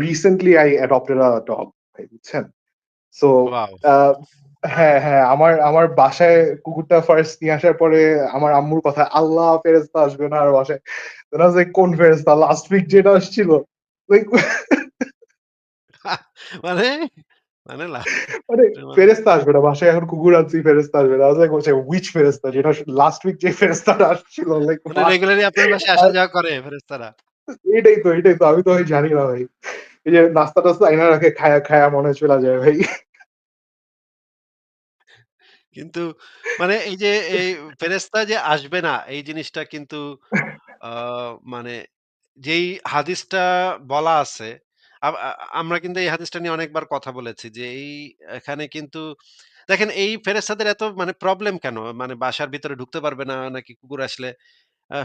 Recently I adopted a dog ভাই বুঝছেন? So হ্যাঁ, হ্যাঁ, আমার আমার বাসায় কুকুরটা ফার্স্ট নিয়ে আসার পরে আমার আম্মুর কথা, "আল্লাহ ফেরেশতা আসবে না আর বাসায়।" "কোন ফেরেশতা? লাস্ট উইক যেটা আসছিল?" মানে? মানে মানে মানে ফেরেশতা আসবে না। বাসায় এখন কুকুর আনছি ফেরেশতা আসবে না। Was like, বলছে, "which যেটা লাস্ট উইক যে ফেরেশতাটা আসছিল?" লাইক মানে রেগুলারলি আপনার বাসায় আসা যাওয়া করে ফেরেশতারা? এটাই তো, এটাই তো। আমি তো জানি না ভাই। এই যে নাস্তা-টাস্তা আইনা রাখে, খায়া, খায়া মনে চইলা যায় ভাই। কিন্তু মানে এই যে এই ফেরেশতা যে আসবে না এই জিনিসটা কিন্তু মানে যেই হাদিসটা বলা আছে, আ আমরা কিন্তু এই হাদিসটা নিয়ে অনেকবার কথা বলেছি যে এই এখানে কিন্তু দেখেন এই ফেরেশতাদের এত মানে প্রবলেম কেন? মানে বাসার ভিতরে ঢুকতে পারবে না নাকি কুকুর আসলে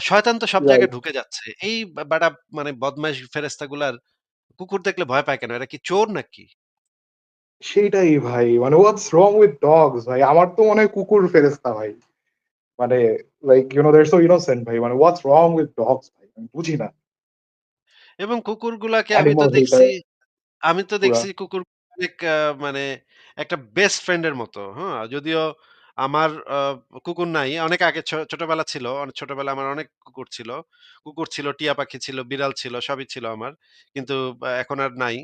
শয়তান তো সব রাইট। জায়গায় ঢুকে যাচ্ছে। এই বা বেটা মানে বদমাইশ ফেরেশতাগুলার কুকুর দেখলে ভয় পায় কেন? এরা কি চোর নাকি? সেইটাই ভাই। মানে what's wrong with dogs ভাই? আমার তো মনে হয় কুকুর ফেরেশতা ভাই। মানে like you know they're so innocent ভাই। মানে what's wrong with dogs ভাই? আমি বুঝি না। এবং কুকুরগুলাকে আমি তো অ্যানিমাল দেখছি আমি তো পুরা। দেখছি কুকুর অনেক মানে একটা বেস্ট ফ্রেন্ড এর মতো। হ্যাঁ? যদিও আমার আ কুকুর নাই। অনেক আগে ছ ছোটবেলা ছিল। অনেক ছোটবেলায় আমার অনেক কুকুর ছিল। কুকুর ছিল, টিয়া পাখি ছিল, বিড়াল ছিল, সবই ছিল আমার। কিন্তু আ এখন আর নাই।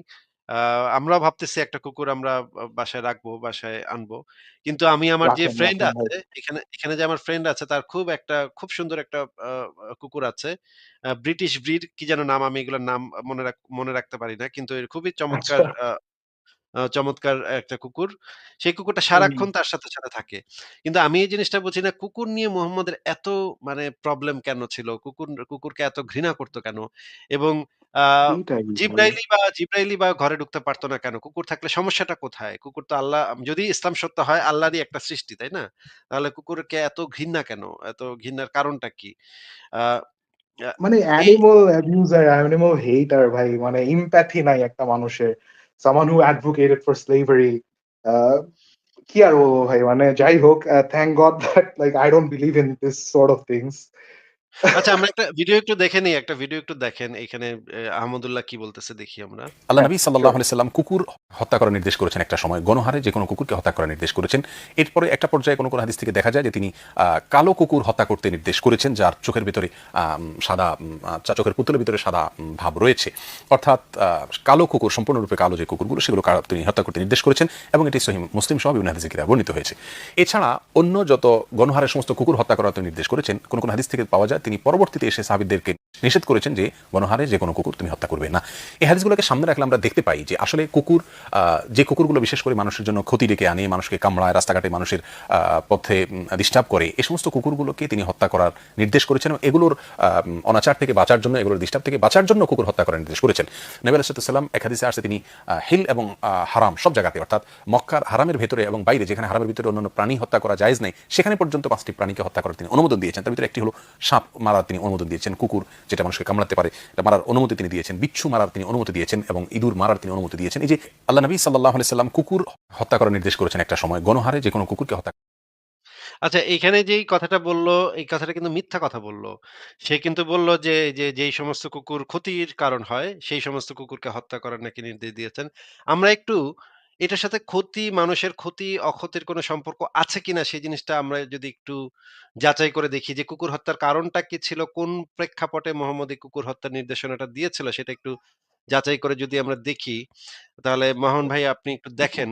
আ আমরাও ভাবতেছি একটা কুকুর আমরা বাসায় রাখব, বাসায় আনব। কিন্তু আমি আমার যে রাখেন, ফ্রেন্ড রাখেন ভাই। আছে, এখানে এখানে যে আমার ফ্রেন্ড আছে তার খুব একটা খুব সুন্দর একটা আ আ কুকুর আছে। আ ব্রিটিশ ব্রিড কি যেন নাম আমি এগুলোর নাম মনে রাখ মনে রাখতে পারি না। কিন্তু এর খুবই চমৎকার আচ্ছা। আ আ চমৎকার একটা কুকুর। সেই কুকুরটা হুম, সারাক্ষণ তার সাথে, সাথে থাকে। কিন্তু আমি এই জিনিসটা বুঝি না কুকুর নিয়ে মোহাম্মদের এত মানে প্রবলেম কেন ছিল? কুকুর কুকুরকে এত ঘৃণা করত কেন? এবং আ। জিবরাইলই বা জিবরাইলই বা ঘরে ঢুকতে পারত না কেন? কুকুর থাকলে সমস্যাটা কোথায়? কুকুর তো আল্লাহ যদি ইসলাম সত্য হয় আল্লাহরই একটা সৃষ্টি, তাই না? তাহলে কুকুরকে এত ঘৃণা কেন? এত ঘৃণার কারণটা কি? আ আ মানে এই অ্যানিমাল অ্যাবিউজার, অ্যানিমাল হেটার ভাই। মানে এমপ্যাথি নাই একটা মানুষের। someone who advocated for slavery আ কি আর বলবো ভাই? মানে যাই হোক, uh thank God that like I don't believe in this sort of things. আচ্ছা আমরা একটা ভিডিও একটু দেখে নেই। একটা ভিডিও একটু দেখেন। এখানে আহমদুল্লাহ কি বলতেছে দেখি আমরা। আল্লাহ নবী সাল্লাল্লাহু আলাইহি সাল্লাম কুকুর হত্যা করার নির্দেশ করেছেন একটা সময়। গণহারে যেকোনো কুকুরকে হত্যা করার নির্দেশ করেছেন। এরপরে একটা পর্যায়ে কোনো, কোনো হাদিস থেকে দেখা যায় যে তিনি কালো কুকুর হত্যা করতে নির্দেশ করেছেন যার চোখের ভিতরে সাদা চোখের পুতুলের ভিতরে সাদা ভাব রয়েছে। অর্থাৎ কালো কুকুর সম্পূর্ণরূপে কালো যে কুকুরগুলো সেগুলো তিনি হত্যা করতে নির্দেশ করেছেন এবং এটি সহিহ মুসলিম সহ বিভিন্ন হাদিসে বর্ণিত হয়েছে। এছাড়া অন্য যত গণহারের সমস্ত কুকুর হত্যা করার তিনি নির্দেশ করেছেন, কোনো, কোনো হাদিস থেকে পাওয়া যায় তিনি পরবর্তীতে এসে সাহাবীদেরকে নিষেধ করেছেন যে গণহারে যেকোনো কুকুর তুমি হত্যা করবে না। এই হাদিসগুলোকে সামনে রাখলে আমরা দেখতে পাই যে আসলে কুকুর যে কুকুরগুলো বিশেষ করে মানুষের জন্য ক্ষতি ডেকে আনে, মানুষকে কামড়ায়, রাস্তাঘাটে মানুষের পথে ডিস্টার্ব করে, এই সমস্ত কুকুরগুলোকে তিনি হত্যা করার নির্দেশ করেছেন এবং এগুলোর অনাচার থেকে বাঁচার জন্য, এগুলোর ডিস্টার্ব থেকে বাঁচার জন্য কুকুর হত্যা করার নির্দেশ করেছেন। নবী আলাইহিস সালাম এক হাদিসে আসছে তিনি হিল এবং হারাম সব জায়গাতে অর্থাৎ মক্কার হারামের ভেতরে এবং বাইরে যেখানে হারামের ভিতরে অন্যান্য প্রাণী হত্যা করা জায়েজ নাই, সেখানে পর্যন্ত পাঁচটি প্রাণীকে হত্যা করার তিনি অনুমোদন দিয়েছেন। তার ভিতরে একটি হলো সাপ মারার তিনি অনুমোদন দিয়েছেন, কুকুর যেটা মানুষকে কামড়াতে পারে এটা মারার অনুমতি তিনি দিয়েছেন, বিচ্ছু মারার তিনি অনুমতি দিয়েছেন এবং ইঁদুর মারার তিনি অনুমতি দিয়েছেন। এই যে আল্লাহ নবী আলাইহি সাল্লাম কুকুর হত্যা করার নির্দেশ করেছেন একটা সময়। গণহারে যেকোনো কুকুরকে হত্যা আচ্ছা এইখানে যেই কথাটা বলল এই কথাটা কিন্তু মিথ্যা কথা বলল। সে কিন্তু বলল যে, যে যেই সমস্ত কুকুর ক্ষতির কারণ হয়, সেই সমস্ত কুকুরকে হত্যা করার নাকি নির্দেশ দিয়েছেন। আমরা একটু এটার সাথে ক্ষতি, মানুষের ক্ষতি, অক্ষতির কোনো সম্পর্ক আছে কিনা সেই জিনিসটা আমরা যদি একটু যাচাই করে দেখি যে কুকুর হত্যার কারণটা কি ছিল? কোন প্রেক্ষাপটে মোহাম্মদ এই কুকুর হত্যার নির্দেশনাটা দিয়েছিল সেটা একটু যাচাই করে যদি আমরা দেখি, তাহলে মোহন ভাই আপনি একটু দেখেন।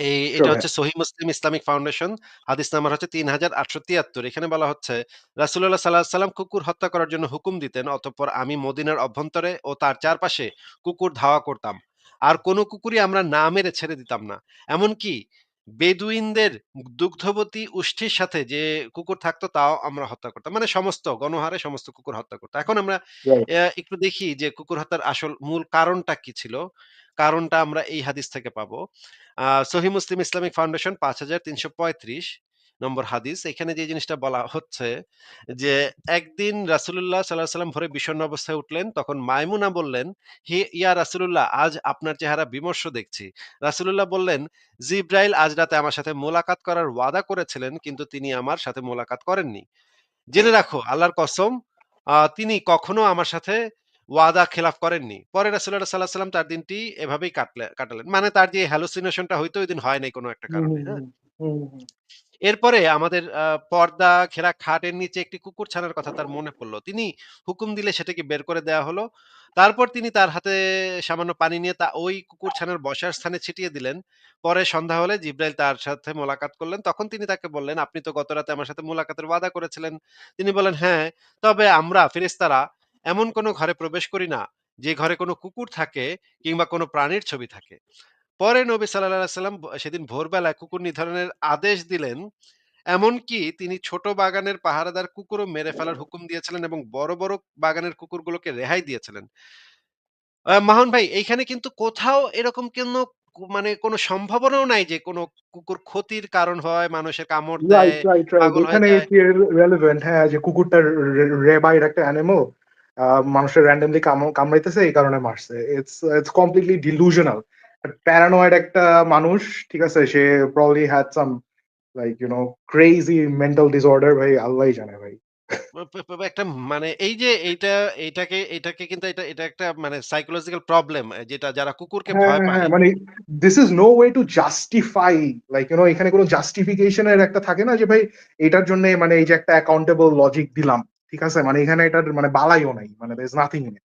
এই এটা হচ্ছে সহিহ মুসলিম ইসলামিক ফাউন্ডেশন। হাদিস নাম্বার হচ্ছে ৩৮৭৩ এখানে বলা হচ্ছে, রাসুল্লাহ আলাইহি সাল্লাম কুকুর হত্যা করার জন্য হুকুম দিতেন। অতঃপর আমি মদিনার অভ্যন্তরে ও তার চারপাশে কুকুর ধাওয়া করতাম। আর কোন কুকুরই আমরা না মেরে ছেড়ে দিতাম না। এমনকি বেদুইনদের দুগ্ধবতী উষ্ঠির সাথে যে কুকুর থাকতো তাও আমরা হত্যা করতাম। মানে সমস্ত গণহারে সমস্ত কুকুর হত্যা করতাম। এখন আমরা। একটু দেখি যে কুকুর হত্যার আসল মূল কারণটা কি ছিল? কারণটা আমরা এই হাদিস থেকে পাবো। আ সহিহ মুসলিম ইসলামিক ফাউন্ডেশন ৫৩৩৫ নম্বর হাদিস। এখানে যে জিনিসটা বলা হচ্ছে যে, একদিন রাসূলুল্লাহ সাল্লাল্লাহু আলাইহি ওয়াসাল্লাম ভোরে বিষণ্ণ অবস্থায় উঠলেন। তখন মায়মুনা বললেন, হে ইয়া রাসূলুল্লাহ আজ আপনার চেহারা বিমর্ষ দেখছি। রাসূলুল্লাহ বললেন, জিব্রাইল আজ রাতে আমার সাথে মোলাকাত করার ওয়াদা করেছিলেন, কিন্তু তিনি আমার সাথে মোলাকাত করেননি। জেনে রাখো আল্লাহর কসম তিনি কখনো আমার সাথে ওয়াদা খেলাফ করেননি। পরে রাসুল্লাহ সাল্লাল্লাহু আলাইহি ওয়াসাল্লাম তার দিনটি এভাবেই কাটলে কাটালেন। মানে তার যে হ্যালোসিনেশনটা হয়তো ওই দিন হয় নাই কোনো একটা কারণে, হ্যাঁ? এরপরে আমাদের পর্দা ঘেরা খাটের নিচে একটি কুকুর ছানার কথা তার মনে পড়ল তিনি হুকুম দিলে সেটাকে বের করে দেয়া হলো। তারপর তিনি তার হাতে সামান্য পানি নিয়ে তা ওই কুকুরছানার বসার স্থানে ছিটিয়ে দিলেন। পরে সন্ধ্যা হলে জিব্রাইল তার সাথে মোলাকাত করলেন। তখন তিনি তাকে বললেন, "আপনি তো গতরাতে আমার সাথে মোলাকাতের ওয়াদা করেছিলেন।" তিনি বললেন, "হ্যাঁ, তবে আমরা ফেরেশতারা এমন কোনো ঘরে প্রবেশ করি না, যে ঘরে কোনো কুকুর থাকে কিংবা কোনো প্রাণীর ছবি থাকে।" পরে নবী সাল্লাল্লাহু আলাইহি সাল্লাম সেদিন ভোরবেলা কুকুর নিধনের আদেশ দিলেন। এমনকি তিনি ছোট বাগানের পাহারাদার কুকুরও মেরে ফেলার হুকুম দিয়েছিলেন এবং বড়, বড় বাগানের কুকুরগুলোকে রেহাই দিয়েছিলেন। মাহন ভাই এইখানে কিন্তু কোথাও এরকম কোনো মানে কোনো সম্ভাবনাও নাই যে কোনো কুকুর ক্ষতির কারণ হয়, মানুষের কামড় দেয়, হয়ে এখানে রেলেভেন্ট হ্যাঁ, যে কুকুরটা রেবাইড একটা অ্যানিমাল আ মানুষের কাম কামড়াইতেছে এই কারণে মারছে। It's it's completely delusional. Paranoid একটা মানুষ, ঠিক আছে? সে probably had some like you know crazy mental disorder ভাই আল্লাহই জানে ভাই। একটা মানে এই যে এইটা এইটাকে এটাকে কিন্তু এটা এটা একটা মানে সাইকোলজিক্যাল প্রবলেম যেটা যারা কুকুরকে হ্যাঁ, ভয় হ্যাঁ, পায় হ্যাঁ, মানে this is no way to justify like you know এখানে কোনো এর একটা থাকে না যে ভাই এটার জন্যে মানে এই যে একটা অ্যাকাউন্টেবল লজিক দিলাম। ঠিক আছে? মানে এখানে এটার মানে বালাইও নাই। মানে there is nothing in it.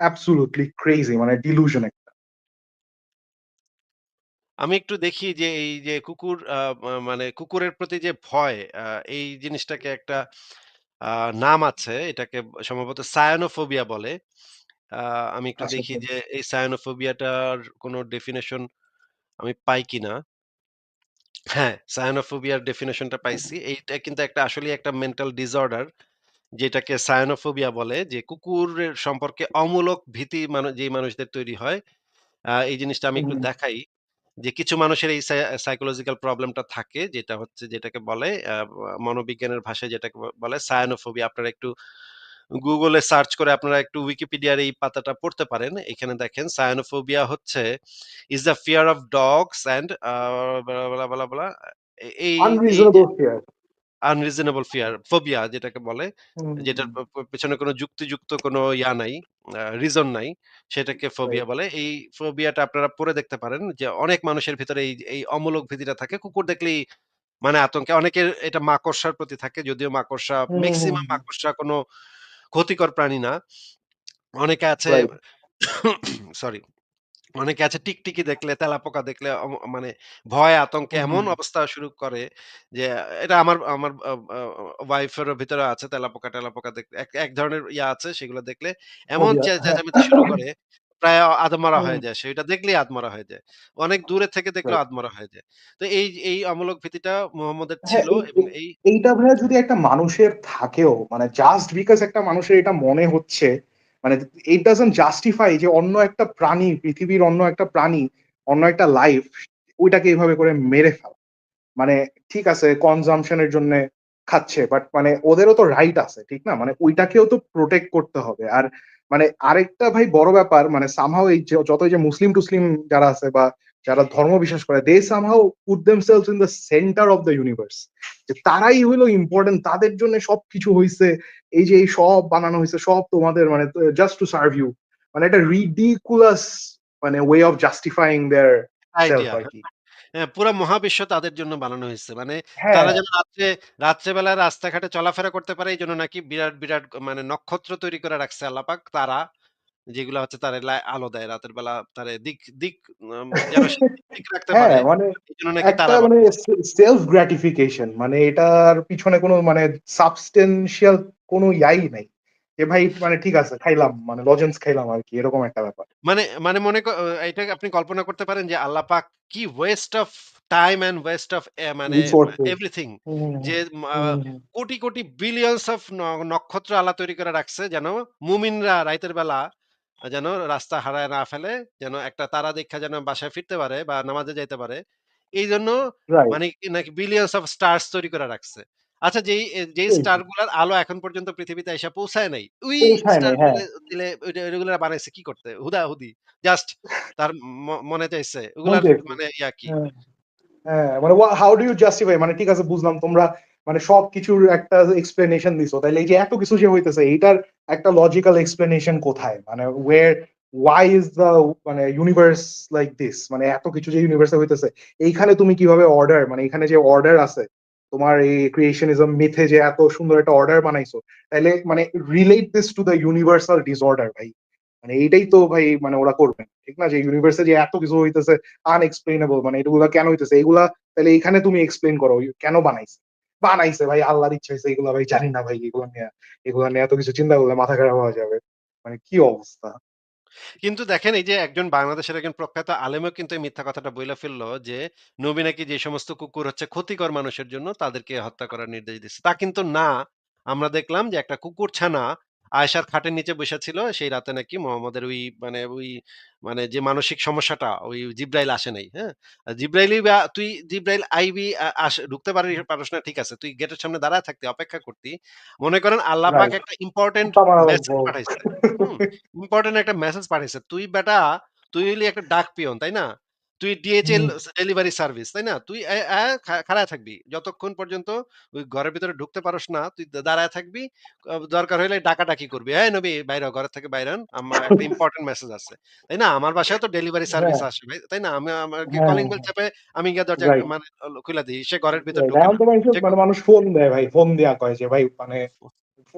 Absolutely crazy মানে একটা। আমি একটু দেখি যে এই যে কুকুর আ মা মানে কুকুরের প্রতি যে ভয় আ এই জিনিসটাকে একটা আ নাম আছে। এটাকে সম্ভবত সায়ানোফোবিয়া বলে। আ আমি একটু আচ্ছা, দেখি আচ্ছা। যে এই সায়ানোফোবিয়াটার কোনো ডেফিনেশন আমি পাই কিনা। হ্যাঁ, সায়ানোফোবিয়ার ডেফিনেশনটা পাইছি। এইটা কিন্তু একটা আসলেই একটা মেন্টাল ডিসঅর্ডার যেটাকে সায়ানোফোবিয়া বলে যে কুকুরের সম্পর্কে অমূলক ভীতি মানু যেই মানুষদের তৈরি হয়। আ এই জিনিসটা আমি একটু হুম, দেখাই। যে কিছু মানুষের এই সাই সাইকোলজিক্যাল প্রবলেমটা থাকে, যেটা হচ্ছে যেটাকে বলে মনোবিজ্ঞানের ভাষায় যেটাকে বলে সায়ানোফোবিয়া। আপনারা একটু গুগলে সার্চ করে আপনারা একটু উইকিপিডিয়ার এই পাতাটা পড়তে পারেন। এখানে দেখেন সায়ানোফোবিয়া হচ্ছে is the fear of dogs and বলা বলা বলা এই আনরিজনেবল ফিয়ার ফোবিয়া যেটাকে বলে, যেটার পেছনে কোনো যুক্তিযুক্ত কোনো ইয়া নাই, রিজন নাই। সেটাকে ফোবিয়া বলে। এই ফোবিয়াটা আপনারা পড়ে দেখতে পারেন যে অনেক মানুষের ভিতরে এই এই অমূলক ভীতিটা থাকে। কুকুর দেখলেই মানে আতঙ্কে অনেকের এটা মাকড়সার প্রতি থাকে। যদিও মাকড়সা মেক্সিমাম মাকড়সা কোনো ক্ষতিকর প্রাণী না। অনেকে আছে সরি। অনেকে আছে টিকটিকি দেখলে, তেলাপোকা দেখলে মানে ভয় আতঙ্কে এমন হুম। অবস্থা শুরু করে যে এটা আমার আমার আ আ ওয়াইফেরও ভিতরে আছে তেলাপোকা-টেলাপোকা দেখলে এক এক ধরনের ইয়া আছে সেগুলো দেখলে এমন ফোবিয়া হ্যাঁ। চেঁচামেচি শুরু করে প্রায় আধমরা হুম, হয়ে যায়। সেটা দেখলেই আধমরা হয়ে যায়। অনেক দূরে থেকে দেখলেও রাইট। আধমরা হয়ে যায়। তো এই এই অমূলক ভীতিটা মুহাম্মদের হ্যাঁ, ছিল এই এবং এই এই এইটা ভাইয়া যদি একটা মানুষের থাকেও মানে জাস্ট বিকজ একটা মানুষের এটা মনে হচ্ছে মানে ইট ডাজন্ট জাস্টিফাই যে অন্য একটা প্রাণী, পৃথিবীর অন্য একটা প্রাণী, অন্য একটা লাইফ ওইটাকে এভাবে করে মেরে ফেলা। মানে ঠিক আছে কনজাম্পশন এর জন্য খাচ্ছে বাট মানে ওদেরও তো রাইট আছে, ঠিক না? মানে ওইটাকেও তো প্রোটেক্ট করতে হবে। আর মানে আরেকটা ভাই বড় ব্যাপার মানে সামহাও এই যত যে মুসলিম টুসলিম যারা আছে বা যারা ধর্ম বিশ্বাস করে they somehow put themselves in the centre of the universe যে তারাই হলো ইম্পর্টেন্ট তাদের জন্য সবকিছু হইছে এই যে এই সব বানানো হয়েছে সব তোমাদের মানে জাস্ট টু সার্ভ ইউ মানে একটা রিডিকুলাস মানে ওয়ে অফ জাস্টিফাইং দেয়ার আর কি পুরা মহাবিশ্ব তাদের জন্য বানানো হইছে। মানে হ্যাঁ তারা যেন রাত্রে রাত্রেবেলা রাস্তাঘাটে চলাফেরা করতে পারে এইজন্য নাকি বিরাট, বিরাট মানে নক্ষত্র তৈরি করে রাখছে আল্লাহ পাক। তারা যেগুলা হচ্ছে তারে আলো দেয় রাতের বেলা তারে দিক দিক যেন সে ঠিক রাখতে হ্যাঁ, মানে এজন্য নাকি একটা তারা মানে সেলফ গ্র্যাটিফিকেশন মানে এটার পিছনে কোনো মানে সাবস্টেনশিয়াল কোনো ইয়াই নাই। যে ভাই মানে ঠিক আছে খাইলাম মানে লজেন্স খাইলাম আরকি এরকম একটা ব্যাপার। মানে মানে মনে ক এটা আপনি কল্পনা করতে পারেন যে আল্লাহ পাক কি waste of time and waste of মানে এভরিথিং যে কোটি, কোটি বিলিয়নস অফ নক্ষত্র আল্লাহ তৈরি করে রাখছে যেন মুমিনরা রাইতের বেলা যেন রাস্তা হারায় না ফেলে, যেন একটা তারা দেইখা যেন বাসায় ফিরতে পারে বা নামাজে যাইতে পারে। এই জন্য মানে নাকি বিলিয়নস অফ স্টারস তৈরি করে রাখছে। আচ্ছা যেই যেই স্টারগুলার আলো এখন পর্যন্ত পৃথিবীতে আইসা পৌঁছায় নাই। ওই স্টার হ্যাঁ। দিলে ওইগুলা বানাইছে কি করতে? হুদা হুদি জাস্ট তার মনে চাইছে। ওগুলার মানে ইয়া কি? হ্যাঁ, হ্যাঁ, মানে হাউ ডু ইউ জাস্টিফাই মানে ঠিক আছে বুঝলাম তোমরা মানে সবকিছুর একটা এক্সপ্লেনেশন দিছো। তাইলে এই যে এত কিছু যে হইতেছে এইটার একটা লজিক্যাল এক্সপ্লেনেশন কোথায়? মানে ওয়ের ওয়াই ইজ দ্য মানে ইউনিভার্স লাইক দিস মানে এত কিছু যে ইউনিভার্সে হইতেছে। এইখানে তুমি কীভাবে অর্ডার মানে এখানে যে অর্ডার আছে, তোমার এই ক্রিয়েশনিজম মিথে যে এত সুন্দর একটা অর্ডার বানাইছো তাহলে মানে relate this to the universal disorder ভাই। মানে এইটাই তো ভাই মানে ওরা করবেন ঠিক না? যে ইউনিভার্সে যে এত কিছু হইতেছে আনএক্সপ্লেনেবল মানে এগুলা কেন হইতেছে? এগুলা তাহলে এখানে তুমি এক্সপ্লেন করো, কেন বানাইছে? বানাইছে ভাই, আল্লাহর ইচ্ছা হয়েছে এগুলো ভাই, জানি না ভাই, এগুলো নিয়ে এগুলো নিয়ে এত কিছু চিন্তা করলে মাথা খারাপ হওয়া যাবে। মানে কি অবস্থা? কিন্তু দেখেন এই যে একজন বাংলাদেশের একজন প্রখ্যাত আলেমও কিন্তু এই মিথ্যা কথাটা বইলা ফেলল যে, নবী নাকি যে সমস্ত কুকুর হচ্ছে ক্ষতিকর মানুষের জন্য তাদেরকে হত্যা করার নির্দেশ দিচ্ছে তা কিন্তু না। আমরা দেখলাম যে একটা কুকুর ছানা আয়েশার খাটের নিচে বসে ছিল সেই রাতে নাকি মোহাম্মদের ওই মানে ওই মানে যে মানসিক সমস্যাটা ওই জিব্রাইল আসে নাই হ্যাঁ? বা তুই জিব্রাইল আইবি ঢুকতে পারি পারস না ঠিক আছে। তুই গেটের সামনে দাঁড়ায় থাকতি অপেক্ষা করতি। মনে করেন আল্লাহ পাক একটা ইম্পর্টেন্ট মেসেজ পাঠাইছে। ইম্পর্টেন্ট একটা মেসেজ পাঠাইছে। তুই বেটা তুই হইলি একটা ডাক পিয়ন তাই না? তুই ডিএচএল হুম, ডেলিভারি সার্ভিস তাই না? তুই খাড়ায় থাকবি। যতক্ষণ পর্যন্ত ওই ঘরের ভিতরে ঢুকতে পারস না তুই দাঁড়ায় থাকবি। দরকার হলে ডাকাডাকি করবি। হ্যাঁ নবী বাইরে হ, ঘরের থেকে বাইরে আমার একটা ইম্পর্টেন্ট মেসেজ আছে। তাই না? আমার বাসায় তো ডেলিভারি সার্ভিস হ্যাঁ আসে ভাই। তাই না? আমি আমার কলিং বেল চাপে আমি গিয়ে দরজা মানে খুলে দিই। সে ঘরের ভিতরে ঢুকে মানুষ মানে মানুষ ফোন দেয় ভাই। ফোন দেয়া কয় যে ভাই মানে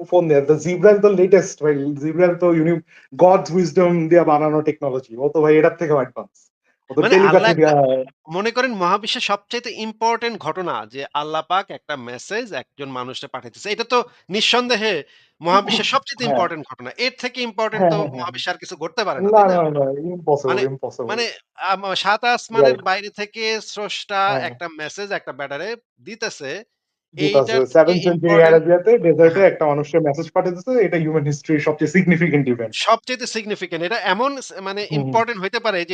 ফোন দেয়। তো জিব্রাইল তো লেটেস্ট ভাই। জিব্রাইল তো ইউনি গডস উইজডম দিয়া বানানো টেকনোলজি ও তো ভাই এটার থেকেও অ্যাডভান্স মানে আল্লাহ টেলিপ্যাথি একটা মনে করেন মহাবিশ্বের সবচাইতে ইম্পর্টেন্ট ঘটনা যে আল্লাহ পাক একটা মেসেজ একজন মানুষকে পাঠাইতেছে। এটা তো নিঃসন্দেহে মহাবিশ্বের সবচেয়ে হ্যাঁ। ইম্পর্টেন্ট ঘটনা। এর থেকে ইম্পর্টেন্ট হ্যাঁ তো হ্যাঁ হ্যাঁ। মহাবিশ্বে আর কিছু ঘটতে পারে না মানে মানে সাত আসমানের বাইরে থেকে স্রষ্টা হ্যাঁ একটা মেসেজ একটা ব্যাটারে দিতেছে। একটা মানুষের মেসেজ এটা হিউম্যান হিস্ট্রির সবচেয়ে সিগনিফিকেন্ট ইভেন্ট সবচেয়ে সিগনিফিকেন্ট এটা এমন মানে ইম্পর্টেন্ট হইতে পারে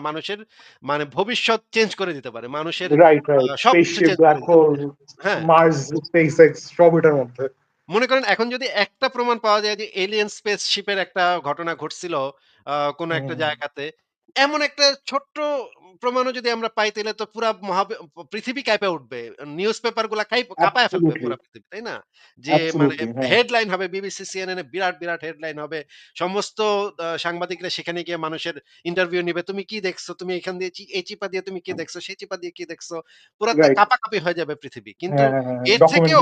মানুষের মানে ভবিষ্যৎ চেঞ্জ করে দিতে পারে। মানুষের right right Mars SpaceX সব এটার মধ্যে। মনে করেন এখন যদি একটা প্রমাণ পাওয়া যায় যে এলিয়েন স্পেসশিপের একটা ঘটনা ঘটছিল কোনো একটা জায়গাতে এমন একটা ছোট্ট প্রমাণও যদি আমরা পাই তাহলে তো পুরা মহা পৃথিবী কাঁপে উঠবে। নিউজ পেপারগুলা কাঁপায় ফেলবে পুরা পৃথিবী তাই না? যে মানে হ্যাঁ। হেডলাইন হবে বিবিসি সিএনএন বিরাট বিরাট হেডলাইন হবে। সমস্ত সাংবাদিকরা সেখানে গিয়ে মানুষের ইন্টারভিউ নিবে। তুমি কি দেখছ? তুমি এখান দিয়ে এই চিপা দিয়ে তুমি কি দেখছ? সেই চিপা দিয়ে কি দেখছ? পুরা কাপাকাপি হয়ে যাবে পৃথিবী। কিন্তু হ্যাঁ হ্যাঁ হ্যাঁ এর থেকেও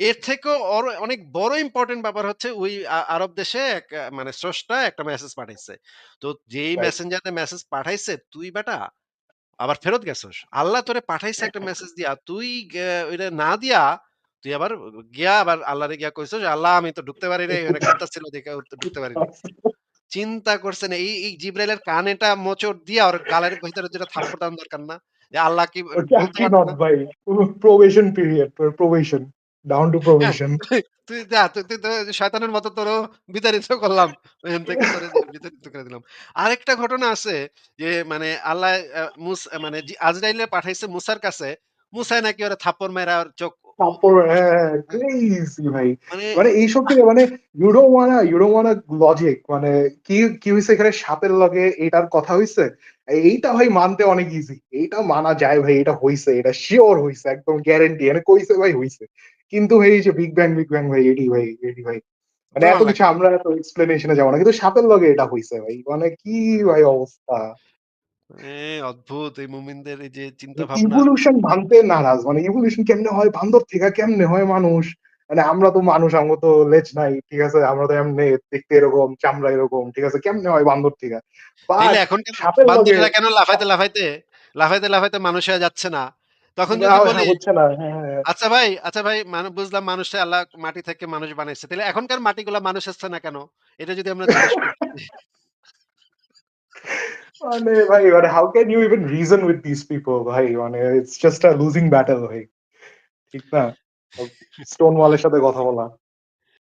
এর থেকেও অনেক বড় ইম্পর্টেন্ট ব্যাপার হচ্ছে ওই আরব দেশে এক, মানে স্রষ্টা একটা মেসেজ পাঠাইছে। তো যেই মেসেঞ্জারে মেসেজ পাঠাইছে তুই বেটা আবার ফেরত গেছস? আল্লাহ তোরে পাঠাইছে একটা মেসেজ দিয়া। তুই ওইটা না দিয়া তুই আবার গিয়া আবার আল্লাহরে গিয়া কইছস আল্লাহ আমি তো ঢুকতে পারি রে ওখানে কুত্তা ছিল দেখে ঢুকতে পারি চিন্তা করছেন এই এই জিব্রাইলের কানেটা মোচড় দিয়া ওর গালের ভিতরে যেটা থাপ্পড় দেওয়ার দরকার না যে আল্লাহ কি probation period probation down to হ্যাঁ, প্রোবেশন তুই যা তুই তো শয়তানের মতো তোরও বিতাড়িত করলাম। এখান থেকে তোরে বিতাড়িত করে দিলাম। আরেকটা ঘটনা আছে যে মানে আল্লাহ মুস মানে আজরাইলে পাঠাইছে মুসার কাছে। মুসাই নাকি ওরা থাপ্পড় মেরা চোখ মানে এইসব থেকে মানে you don't wanna you don't wanna logic মানে কি কি হইছে এখানে সাপের লগে এটার কথা হইছে? এইটা ভাই মানতে অনেক ইজি এইটা মানা যায় ভাই এটা হইছে এটা শিওর হইছে একদম গ্যারান্টি মানে কইছে ভাই হইছে। কিন্তু ভাই এই যে বিগ ব্যাং বিগ ব্যাং ভাই এটি ভাই এটি ভাই। মানে এত কিছু আমরা এত এক্সপ্লেনেশনে যাব না কিন্তু সাপের লগে এটা হইছে ভাই। মানে কি ভাই অবস্থা? অদ্ভুত এই মুমিনদের এই যে চিন্তা ভাবনা। ইভলিউশন মানতে নারাজ মানে ইভলিউশন কেমনে হয় বান্দর থেকে কেমনে হয় মানুষ? মানে আমরা তো মানুষ আমরা তো লেজ নাই ঠিক আছে? আমরা তো এমনি দেখতে এরকম চামড়া এরকম ঠিক আছে? কেমনে হয় বান্দর থেকে? এখন কেন সাপের লগে বান্দররা কেন লাফাইতে লাফাইতে লাফাইতে লাফাইতে মানুষ হয়ে যাচ্ছে না? তখন যদি বলি না হ্যাঁ হ্যাঁ আচ্ছা ভাই আচ্ছা ভাই মানে বুঝলাম মানুষে আল্লাহ মাটি থেকে মানুষ বানাইছে তাহলে এখনকার মাটিগুলা মানুষ আসছে না কেন? এটা যদি আমরা মানে ভাই মানে how can you even reason with this people ভাই? মানে it's just a losing battle ভাই। ঠিক না? স্টোন ওয়ালের সাথে কথা বলা।